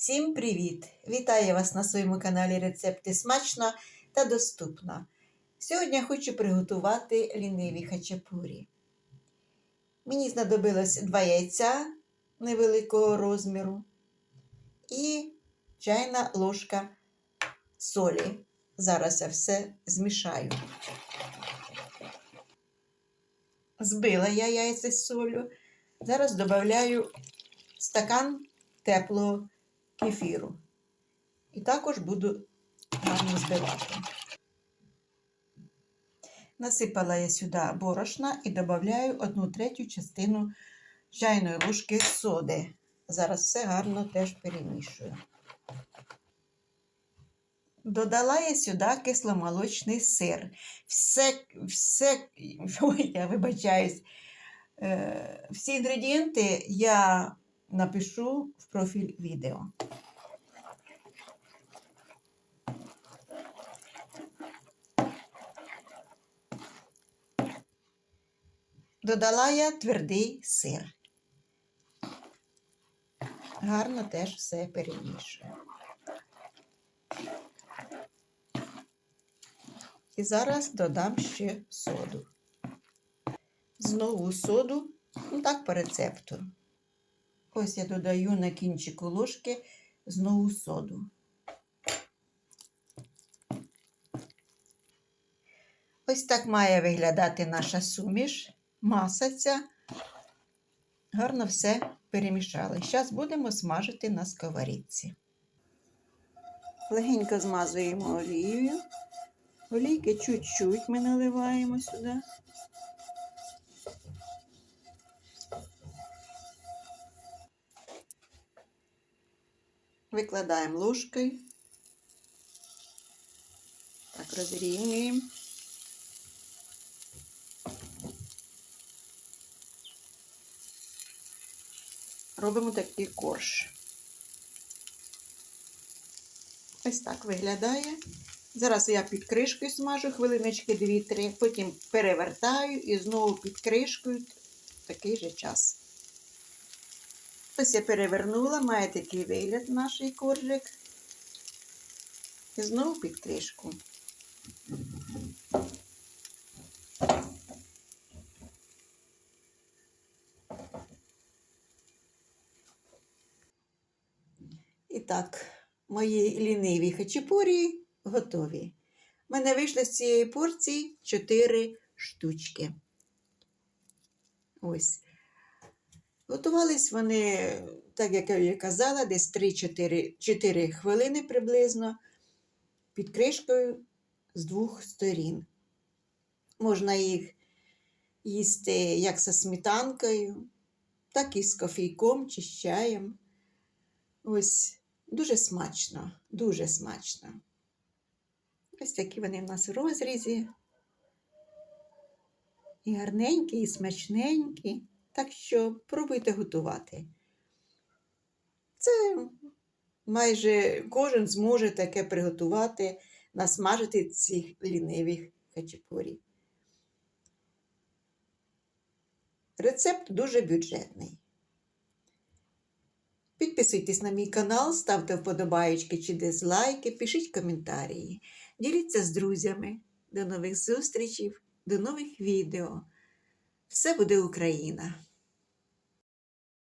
Всім привіт! Вітаю вас на своєму каналі Рецепти смачно та доступно. Сьогодні хочу приготувати ліниві хачапурі. Мені знадобилось два яйця невеликого розміру і чайна ложка солі. Зараз я все змішаю. Збила я яйця з солью. Зараз додаю стакан теплого кефіру. І також буду гарно збивати. Насипала я сюди борошна і додаю одну третю частину чайної ложки соди. Зараз все гарно теж перемішую. Додала я сюди кисломолочний сир. Все, все, ой, я вибачаюсь, е, всі інгредієнти я напишу в профіль відео. Додала я твердий сир. Гарно теж все перемішую. І зараз додам ще соду. Знову соду, ну так по рецепту. Ось я додаю на кінчику ложки знову соду. Ось так має виглядати наша суміш, маса ця. Гарно все перемішали. Зараз будемо смажити на сковорідці. Легенько змазуємо олією. Олійки чуть-чуть ми наливаємо сюди. Викладаємо ложкою. Так, розрівнюємо. Робимо такий корж. Ось так виглядає. Зараз я під кришкою смажу хвилиночки 2-3, потім перевертаю і знову під кришкою такий же час. Ось я перевернула, має такий вигляд наш коржик. І знову під кришку. І так, мої ліниві хачапурі готові. У мене вийшло з цієї порції 4 штучки. Ось. Готувались вони, так як я казала, десь 3-4 хвилини приблизно під кришкою з двох сторін. Можна їх їсти як зі сметанкою, так і з кофійком чи з чаєм. Ось дуже смачно, дуже смачно. Ось такі вони в нас в розрізі. І гарненькі, і смачненькі. Так що пробуйте готувати. Це майже кожен зможе таке приготувати, насмажити цих лінивих хачапурі. Рецепт дуже бюджетний. Підписуйтесь на мій канал, ставте вподобайки чи дизлайки, пишіть коментарі. Діліться з друзями. До нових зустрічей, до нових відео. Все буде Україна!